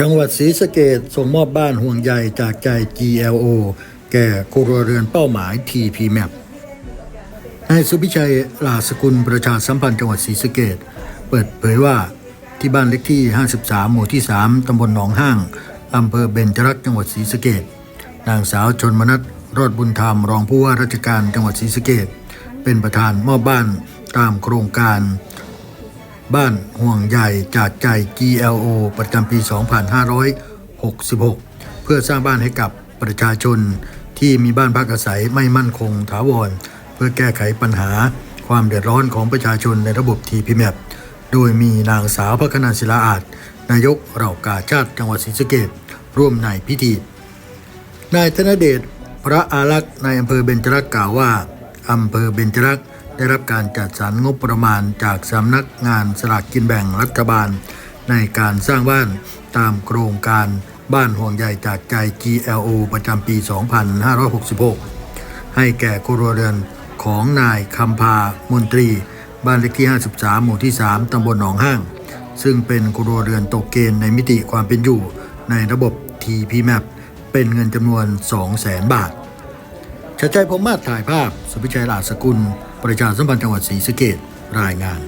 จังหวัดศรีสะเกดส่งมอบบ้านห่วงใยจากใจ GLO แก่ครัวเรือนเป้าหมาย TPMAP นายสุพิชัยลาสกุลประชาสัมพันธ์จังหวัดศรีสะเกดเปิดเผยว่าที่บ้านเล็กที่ 53 หมู่ที่ 3 ตำบลหนองห้าง อำเภอเบญจรักษ์จังหวัดศรีสะเกดนางสาวชนมนัทรอดบุญธรรม รองผู้ว่าราชการจังหวัดศรีสะเกดเป็นประธานมอบบ้านตามโครงการ บ้านห่วงใยจากใจ GLO ประจำปี 2566 เพื่อสร้างบ้านให้กับประชาชนที่มีบ้านพักอาศัยไม่มั่นคงถาวร เพื่อแก้ไขปัญหาความเดือดร้อนของประชาชนในระบบ TPMAP โดยมีนางสาวพัฒนาศิลาอาจ นายกเหล่ากาชาติจังหวัดศรีสะเกษร่วมในพิธี นายธนเดชพระอารักษ์ในอำเภอเบญจรักษ์กล่าวว่าอำเภอเบญจรักษ์ ได้รับการจัดสรรงบประมาณจากสำนักงานสลากกินแบ่งรัฐบาล ในการสร้างบ้านตามโครงการบ้านห่วงใยจากใจ GLO ประจำปี 2566 ให้แก่ครัวเรือนของนายคำพามนตรี บ้านเลขที่ 53 หมู่ที่ 3 ตำบลหนองห้าง ซึ่งเป็นครัวเรือนตกเกณฑ์ในมิติความเป็นอยู่ ในระบบ TPMAP เป็นเงินจำนวน 200,000 บาทชัดชัยพรหมมาถ่ายภาพ สุพิชัยหลาสกุลประชาสัมพันธ์จังหวัดศรีสะเกษรายงาน